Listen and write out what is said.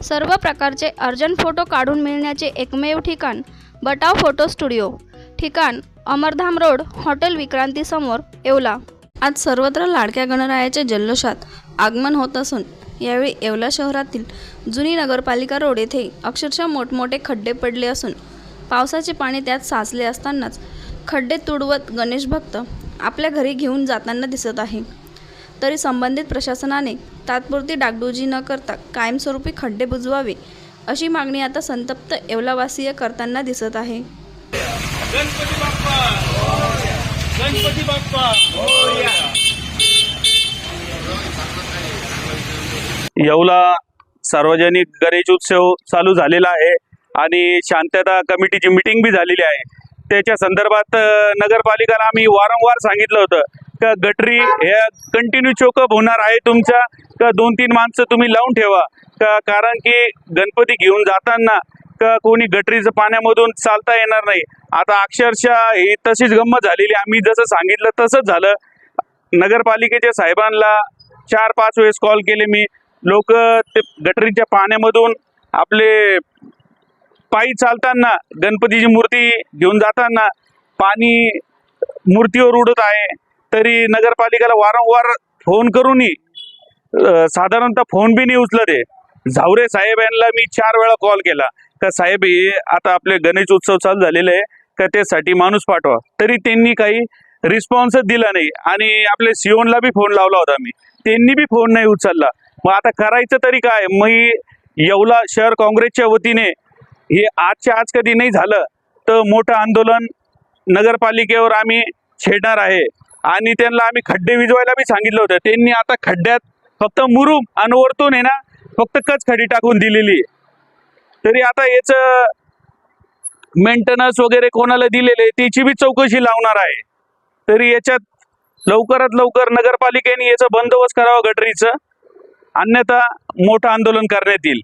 सर्व प्रकारचे urgent photo काढून मिळण्याचे एकमेव ठिकाण बटाव फोटो स्टुडिओ. ठिकाण अमरधाम रोड हॉटेल विक्रांतीसमोर येवला. आज सर्वत्र लाडक्या गणरायाच्या जल्लोषात आगमन होत असून यावेळी येवला शहरातील जुनी नगरपालिका रोड येथे अक्षरशः मोठमोठे खड्डे पडले असून पावसाचे पाणी त्यात साचले असतानाच खड्डे तुडवत गणेश भक्त आपल्या घरी घेऊन जाताना दिसत आहे. तरी संबंधित प्रशासनाने तात्पुरती डागडुजी न करता कायमस्वरूपी खड्डे बुजवावे अशी मागणी आता संतप्त येवलावासीय करताना दिसत आहे. गणपती बाप्पा! गणपती बाप्पा! येवला सार्वजनिक गणेश उत्सव चालू झालेला आहे आणि शांतता कमिटीची मिटिंग बी झालेली आहे. त्याच्या संदर्भात नगरपालिकाला आम्ही वारंवार सांगितलं होतं का गटरी ह्या कंटिन्यू चोकअप होणार आहे तुमच्या? का दोन तीन माणसं तुम्ही लावून ठेवा? का कारण की गणपती घेऊन जाताना का कोणी गटरीचं पाण्यामधून चालता येणार नाही? आता अक्षरशः ही तशीच गंमत झालेली आम्ही जसं सांगितलं तसंच झालं. नगरपालिकेच्या साहेबांना चार पाच वेळेस कॉल केले मी. लोक ते गटरीच्या पाण्यामधून आपले पायी चालताना गणपतीची मूर्ती घेऊन जाताना पाणी मूर्तीवर उडत आहे. तरी नगरपालिकेला वारंवार फोन करूनही साधारणतः फोन बी नाही उचलत आहे झावरे साहेब यांना मी चार वेळा कॉल केला. का साहेब हे आता आपले गणेश उत्सव चालू झालेले आहे का त्यासाठी माणूस पाठवा. तरी त्यांनी काही रिस्पॉन्सच दिला नाही. आणि आपले सिओनला बी फोन लावला होता मी. त्यांनी बी फोन नाही उचलला. मग आता करायचं तरी काय? मी येवला शहर काँग्रेसच्या वतीने हे आजच्या आज कधी नाही झालं तर मोठं आंदोलन नगरपालिकेवर आम्ही छेडणार आहे. आणि त्यांना आम्ही खड्डे विजवायला बी सांगितलं होतं. त्यांनी आता खड्ड्यात फक्त मुरुम आणि वरतून आहे ना फक्त कच खडी टाकून दिलेली आहे. तरी आता याच मेंटेनन्स वगैरे कोणाला दिलेले त्याची बी चौकशी लावणार आहे. तरी याच्यात लवकरात लवकर नगरपालिकेने याचा बंदोबस्त करावा गटरीचं. अन्यथा मोठं आंदोलन करण्यात येईल.